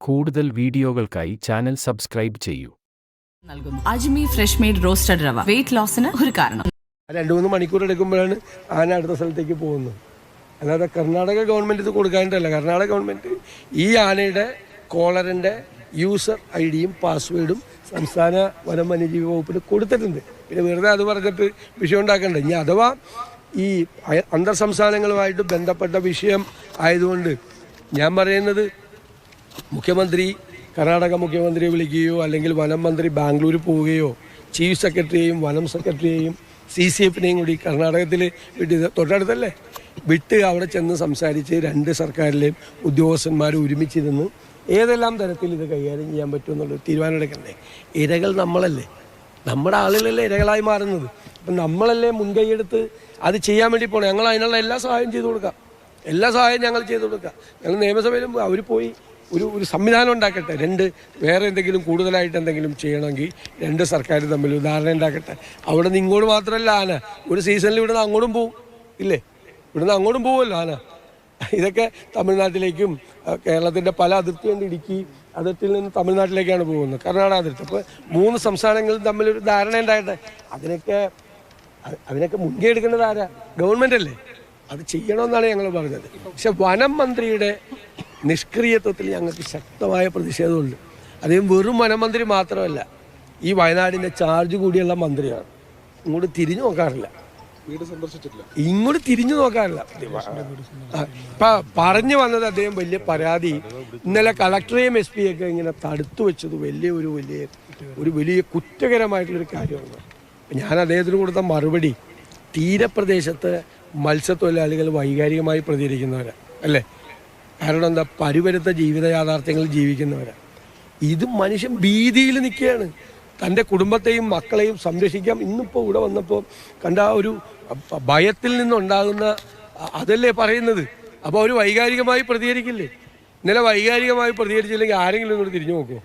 കൂടുതൽ വീഡിയോകൾക്കായി channel subscribe ചെയ്യൂ. Ajmi Ajmi fresh made roasted rava. Weight ലോസിന് ഒരു കാരണം. രണ്ടു മൂന്ന് മണിക്കൂർ എടുക്കുമ്പോഴാണ് ആന അടുത്ത സ്ഥലത്തേക്ക് പോകുന്നത്. അല്ലാതെ കർണാടക ഗവൺമെന്റ് ഇത് കൊടുക്കാനിട്ടല്ല. കർണാടക ഗവൺമെന്റ് ഈ ആനയുടെ കോളറിന്റെ യൂസർ ഐ ഡിയും പാസ്വേഡും സംസ്ഥാന വനം വന്യജീവി വകുപ്പിന് കൊടുത്തിട്ടുണ്ട്. പിന്നെ വെറുതെ അത് പറഞ്ഞിട്ട് വിഷയം ഉണ്ടാക്കണ്ട. ഇനി അഥവാ ഈ അന്തർ സംസ്ഥാനങ്ങളുമായിട്ട് ബന്ധപ്പെട്ട വിഷയം ആയതുകൊണ്ട് ഞാൻ പറയുന്നത് മുഖ്യമന്ത്രി കർണാടക മുഖ്യമന്ത്രിയെ വിളിക്കുകയോ അല്ലെങ്കിൽ വനം മന്ത്രി ബാംഗ്ലൂർ പോവുകയോ ചീഫ് സെക്രട്ടറിയെയും വനം സെക്രട്ടറിയെയും സി സി എഫിനെയും കൂടി കർണാടകത്തിൽ വിട്ട് തൊട്ടടുത്തല്ലേ? വിട്ട് അവിടെ ചെന്ന് സംസാരിച്ച് രണ്ട് സർക്കാരിലെയും ഉദ്യോഗസ്ഥന്മാർ ഒരുമിച്ചിരുന്ന് ഏതെല്ലാം തരത്തിൽ ഇത് കൈകാര്യം ചെയ്യാൻ പറ്റുമെന്നുള്ളൊരു തീരുമാനമെടുക്കണ്ടേ? ഇരകൾ നമ്മളല്ലേ? നമ്മുടെ ആളുകളല്ലേ ഇരകളായി മാറുന്നത്. അപ്പം നമ്മളല്ലേ മുൻകൈയെടുത്ത് അത് ചെയ്യാൻ വേണ്ടി പോകണം ഞങ്ങൾ അതിനുള്ള എല്ലാ സഹായം ചെയ്തു കൊടുക്കാം. എല്ലാ സഹായവും ഞങ്ങൾ ചെയ്തു കൊടുക്കാം. ഞങ്ങൾ നിയമസഭയിലും അവർ പോയി ഒരു ഒരു സംവിധാനം ഉണ്ടാക്കട്ടെ. രണ്ട് വേറെ എന്തെങ്കിലും കൂടുതലായിട്ട് എന്തെങ്കിലും ചെയ്യണമെങ്കിൽ രണ്ട് സർക്കാർ തമ്മിൽ ഉദാഹരണം ഉണ്ടാക്കട്ടെ. അവിടെ നിന്ന് ഇങ്ങോട്ട് മാത്രമല്ല ആന. ഒരു സീസണിൽ ഇവിടുന്ന് അങ്ങോട്ടും പോവും. ഇല്ലേ? ഇവിടുന്ന് അങ്ങോട്ടും പോവുമല്ലോ ആന. ഇതൊക്കെ തമിഴ്നാട്ടിലേക്കും കേരളത്തിന്റെ പല അതിർത്തിയുണ്ട് ഇടുക്കി അതിർത്തിയിൽ നിന്ന് തമിഴ്നാട്ടിലേക്കാണ് പോകുന്നത്. കർണാടക അതിർത്തി. അപ്പോൾ മൂന്ന് സംസ്ഥാനങ്ങളും തമ്മിലൊരു ധാരണ ഉണ്ടാകട്ടെ. അതിനൊക്കെ അതിനൊക്കെ മുൻകൈ എടുക്കേണ്ടത് ആരാ? ഗവൺമെന്റ് അല്ലേ? അത് ചെയ്യണമെന്നാണ് ഞങ്ങൾ പറഞ്ഞത്. പക്ഷെ വനം മന്ത്രിയുടെ നിഷ്ക്രിയത്വത്തിൽ ഞങ്ങൾക്ക് ശക്തമായ പ്രതിഷേധമുണ്ട്. അദ്ദേഹം വെറും വനമന്ത്രി മാത്രമല്ല ഈ വയനാടിന്റെ ചാർജ് കൂടിയുള്ള മന്ത്രിയാണ്. ഇങ്ങോട്ട് തിരിഞ്ഞു നോക്കാറില്ല. ഇങ്ങോട്ട് തിരിഞ്ഞു നോക്കാറില്ല. പറഞ്ഞു വന്നത് അദ്ദേഹം വലിയ പരാതി. ഇന്നലെ കളക്ടറെയും എസ് പി ഒക്കെ ഇങ്ങനെ തടുത്തു വെച്ചത് വലിയ ഒരു വലിയ ഒരു വലിയ കുറ്റകരമായിട്ടുള്ളൊരു കാര്യമാണ്. ഞാൻ അദ്ദേഹത്തിന് കൊടുത്ത മറുപടി തീരപ്രദേശത്ത് മത്സ്യത്തൊഴിലാളികൾ വൈകാരികമായി പ്രതികരിക്കുന്നവരാണ് അല്ലേ? കാരണം എന്താ പരുവരുത്ത ജീവിത യാഥാർത്ഥ്യങ്ങളിൽ ജീവിക്കുന്നവരാണ് ഇത് മനുഷ്യൻ ഭീതിയിൽ നിൽക്കുകയാണ്. തന്റെ കുടുംബത്തെയും മക്കളെയും സംരക്ഷിക്കാം. ഇന്നിപ്പോൾ ഇവിടെ വന്നപ്പോൾ കണ്ട ആ ഒരു ഭയത്തിൽ നിന്നുണ്ടാകുന്ന അതല്ലേ പറയുന്നത്? അപ്പോൾ അവർ വൈകാരികമായി പ്രതികരിക്കില്ലേ? ഇന്നലെ വൈകാരികമായി പ്രതികരിച്ചില്ലെങ്കിൽ ആരെങ്കിലും ഇങ്ങോട്ട് തിരിഞ്ഞു നോക്കുമോ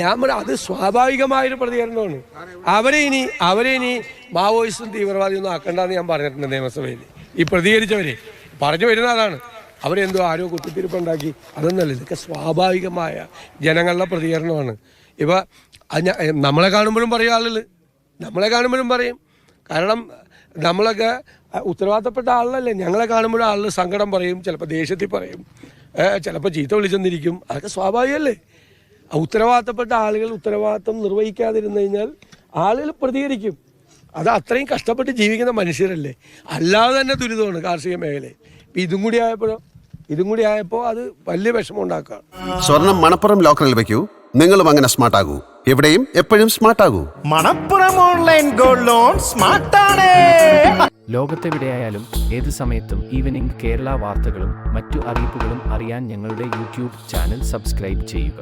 ഞാൻ പറയാം അത് സ്വാഭാവികമായൊരു പ്രതികരണമാണ്. അവരെ ഇനി അവരെ ഇനി മാവോയിസ്റ്റും തീവ്രവാദിയൊന്നും ആക്കണ്ടെന്ന് ഞാൻ പറഞ്ഞിട്ടുണ്ട് നിയമസഭയിൽ. ഈ പ്രതികരിച്ചവരെ. പറഞ്ഞു വരുന്ന അതാണ് അവരെന്തോ ആരോ കുത്തിത്തിരിപ്പുണ്ടാക്കി. അതൊന്നല്ല ഇതൊക്കെ സ്വാഭാവികമായ ജനങ്ങളുടെ പ്രതികരണമാണ്. ഇവ നമ്മളെ കാണുമ്പോഴും പറയും ആളുകൾ നമ്മളെ കാണുമ്പോഴും പറയും. കാരണം നമ്മളൊക്കെ ഉത്തരവാദിത്തപ്പെട്ട ആളല്ലേ ഞങ്ങളെ കാണുമ്പോഴും ആളുകൾ സങ്കടം പറയും ചിലപ്പോൾ ദേഷ്യത്തിൽ പറയും. ചിലപ്പോൾ ചീത്ത വിളിച്ചെന്നിരിക്കും. അതൊക്കെ സ്വാഭാവികമല്ലേ ഉത്തരവാദിത്തപ്പെട്ട ആളുകൾ ഉത്തരവാദിത്തം നിർവഹിക്കാതിരുന്നു കഴിഞ്ഞാൽ ആളുകൾ പ്രതികരിക്കും. അത് അത്രയും കഷ്ടപ്പെട്ട് ജീവിക്കുന്ന മനുഷ്യരല്ലേ. അല്ലാതെ തന്നെ ദുരിതമാണ് കാർഷിക മേഖലയിൽ. ഇപ്പം ഇതും കൂടി ആയപ്പോഴോ ഇതും കൂടി ആയപ്പോ അത് വലിയ വിഷമം ഉണ്ടാക്കുകയാണ് സ്വർണം മണപ്പുറം ലോക്കറിൽ വെക്കൂ. നിങ്ങളും അങ്ങനെ സ്മാർട്ട് ആകൂ എവിടെയും എപ്പോഴും സ്മാർട്ട് ആകൂ മണപ്പുറം ഓൺലൈൻ ഗോൾഡ് ലോൺ സ്മാർട്ടാണ്. ലോകത്തെവിടെയായാലും ഏത് സമയത്തും ഈവനിംഗ് കേരള വാർത്തകളും മറ്റു അറിയിപ്പുകളും അറിയാൻ ഞങ്ങളുടെ യൂട്യൂബ് ചാനൽ സബ്സ്ക്രൈബ് ചെയ്യുക.